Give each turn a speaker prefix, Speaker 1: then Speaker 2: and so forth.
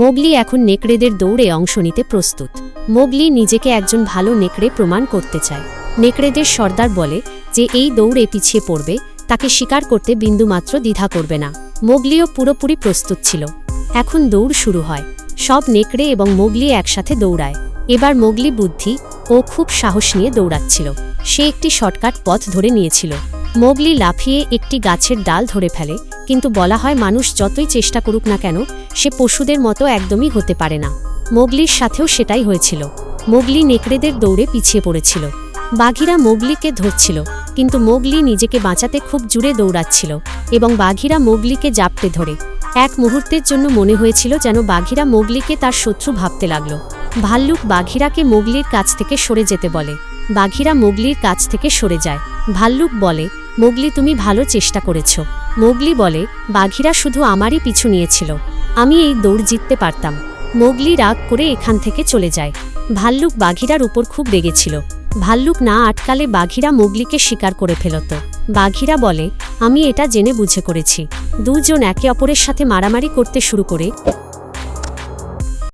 Speaker 1: Mowgli এখন নেকড়েদের দৌড়ে অংশ নিতে প্রস্তুত। মোগলি নিজেকে একজন ভালো নেকড়ে প্রমাণ করতে চায়। নেকড়েদের সর্দার বলে যে এই দৌড়ে পিছিয়ে পড়বে, তাকে শিকার করতে বিন্দুমাত্র দ্বিধা করবে না। মোগলিও পুরোপুরি প্রস্তুত ছিল। এখন দৌড় শুরু হয়। সব নেকড়ে এবং মোগলি একসাথে দৌড়ায়। এবার মোগলি বুদ্ধি ও খুব সাহস নিয়ে দৌড়াচ্ছিল। সে একটি শর্টকাট পথ ধরে নিয়েছিল। মোগলি লাফিয়ে একটি গাছের ডাল ধরে ফেলে কিন্তু বলা হয় মানুষ যতই চেষ্টা করুক না কেন, সে পশুদের মতো একদমই হতে পারে না। মোগলির সাথেও সেটাই হয়েছিল। মোগলি নেকড়েদের দৌড়ে পিছিয়ে পড়েছিল। বাঘিরা মোগলিকে ধরছিল, কিন্তু মোগলি নিজেকে বাঁচাতে খুব জুড়ে দৌড়াচ্ছিল এবং বাঘিরা মোগলিকে জাপটে ধরে। এক মুহূর্তের জন্য মনে হয়েছিল যেন বাঘিরা মোগলিকে তার শত্রু ভাবতে লাগল। ভাল্লুক বাঘিরাকে মোগলির কাছ থেকে সরে যেতে বলে। বাঘিরা মোগলির কাছ থেকে সরে যায়। ভাল্লুক বলে, মোগলি, তুমি ভালো চেষ্টা করেছ। মোগলি বলে, বাঘিরা শুধু আমারই পিছু নিয়েছিল। আমি এই দৌড় জিততে পারতাম। মোগলি রাগ করে এখান থেকে চলে যায়। ভাল্লুক বাঘিরার উপর খুব রেগেছিল। ভাল্লুক না আটকালে বাঘিরা মোগলিকে শিকার করে ফেলত। বাঘিরা বলে, আমি এটা জেনে বুঝে করেছি। দুজন একে অপরের সাথে মারামারি করতে শুরু করে